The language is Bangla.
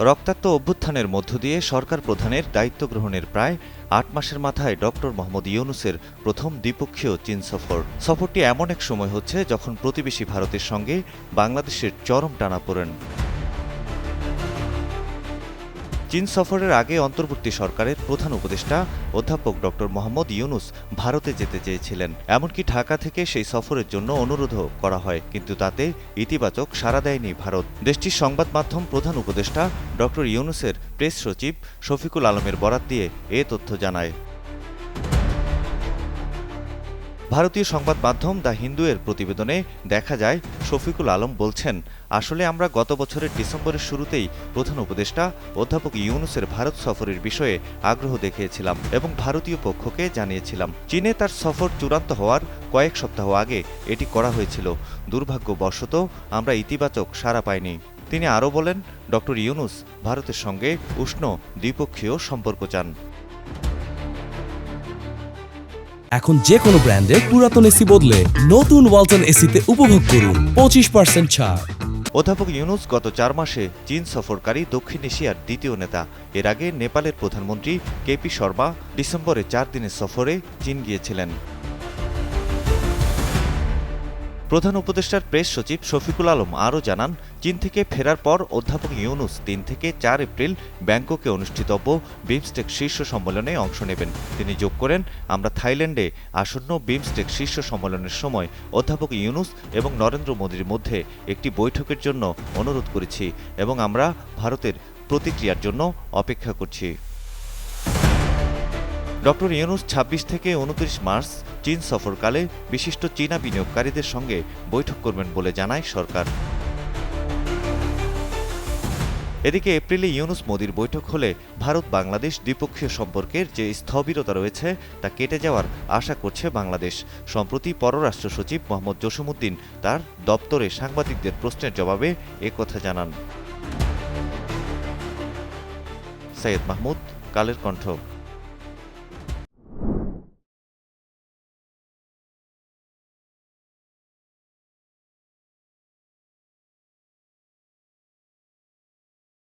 রক্তাক্ত অভ্যুত্থানের মধ্য দিয়ে সরকার প্রধানের দায়িত্ব গ্রহণের প্রায় আট মাসের মাথায় ডক্টর মোহাম্মদ ইউনুসের প্রথম দ্বিপক্ষীয় চীন সফর। সফরটি এমন এক সময় হচ্ছে যখন প্রতিবেশী ভারতের সঙ্গে বাংলাদেশের চরম টানা টানাপোড়েন চীন সফরের আগে অন্তর্বর্তী সরকারের প্রধান উপদেষ্টা অধ্যাপক ড. মোহাম্মদ ইউনুস ভারতে যেতে চেয়েছিলেন। এমনকি ঢাকা থেকে সেই সফরের জন্য অনুরোধও করা হয়, কিন্তু তাতে ইতিবাচক সাড়া দেয়নি ভারত। দেশটির সংবাদ মাধ্যম প্রধান উপদেষ্টা ড. ইউনুসের প্রেস সচিব শফিকুল আলমের বরাত দিয়ে এ তথ্য জানায়। ভারতীয় সংবাদ মাধ্যম দ্য হিন্দু এর প্রতিবেদনে দেখা যায়, শফিকুল আলম বলছেন, আসলে আমরা গত বছরের ডিসেম্বরের শুরুতেই প্রধান উপদেষ্টা অধ্যাপক ইউনুসের ভারত সফরের বিষয়ে আগ্রহ দেখিয়েছিলাম এবং ভারতীয় পক্ষকে জানিয়েছিলাম। চীনে তার সফর চূড়ান্ত হওয়ার কয়েক সপ্তাহ আগে এটি করা হয়েছিল। দুর্ভাগ্যবশত আমরা ইতিবাচক সাড়া পাইনি। তিনি আরও বলেন, ডক্টর ইউনুস ভারতের সঙ্গে উষ্ণ দ্বিপক্ষীয় সম্পর্ক চান। এখন যে কোনো ব্র্যান্ডের পুরাতন এসি বদলে নতুন ওয়ালটন এসিতে উপভোগ করুন পঁচিশ পার্সেন্ট ছাড়। অধ্যাপক ইউনুস গত চার মাসে চীন সফরকারী দক্ষিণ এশিয়ার দ্বিতীয় নেতা। এর আগে নেপালের প্রধানমন্ত্রী কেপি শর্মা ডিসেম্বরে চার দিনের সফরে চীন গিয়েছিলেন। প্রধান উপদেষ্টার প্রেস সচিব শফিকুল আলম আরও জানান চীন থেকে ফেরার পর অধ্যাপক ইউনুস তিন থেকে চার এপ্রিল ব্যাংককে অনুষ্ঠিতব্য বিমস্টেক শীর্ষ সম্মেলনে অংশ নেবেন। তিনি যোগ করেন, আমরা থাইল্যান্ডে আসন্ন বিমস্টেক শীর্ষ সম্মেলনের সময় অধ্যাপক ইউনুস এবং নরেন্দ্র মোদীর মধ্যে একটি বৈঠকের জন্য অনুরোধ করেছি এবং আমরা ভারতের প্রতিক্রিয়ার জন্য অপেক্ষা করছি। ডক্টর ইউনুস ২৬ থেকে উনত্রিশ মার্চ চীন সফরকালে বিশিষ্ট চীনা বিনিয়োগকারীদের সঙ্গে বৈঠক করবেন বলে জানায় সরকার। এদিকে এপ্রিলে ইউনুস মোদির বৈঠক হলে ভারত বাংলাদেশ দ্বিপক্ষীয় সম্পর্কের যে স্থবিরতা রয়েছে, তা কেটে যাওয়ার আশা করছে বাংলাদেশ। সম্প্রতি পররাষ্ট্র সচিব মোহাম্মদ জসিমুদ্দিন তার দপ্তরে সাংবাদিকদের প্রশ্নের জবাবে একথা জানান। সৈয়দ মাহমুদ, কালের কণ্ঠ।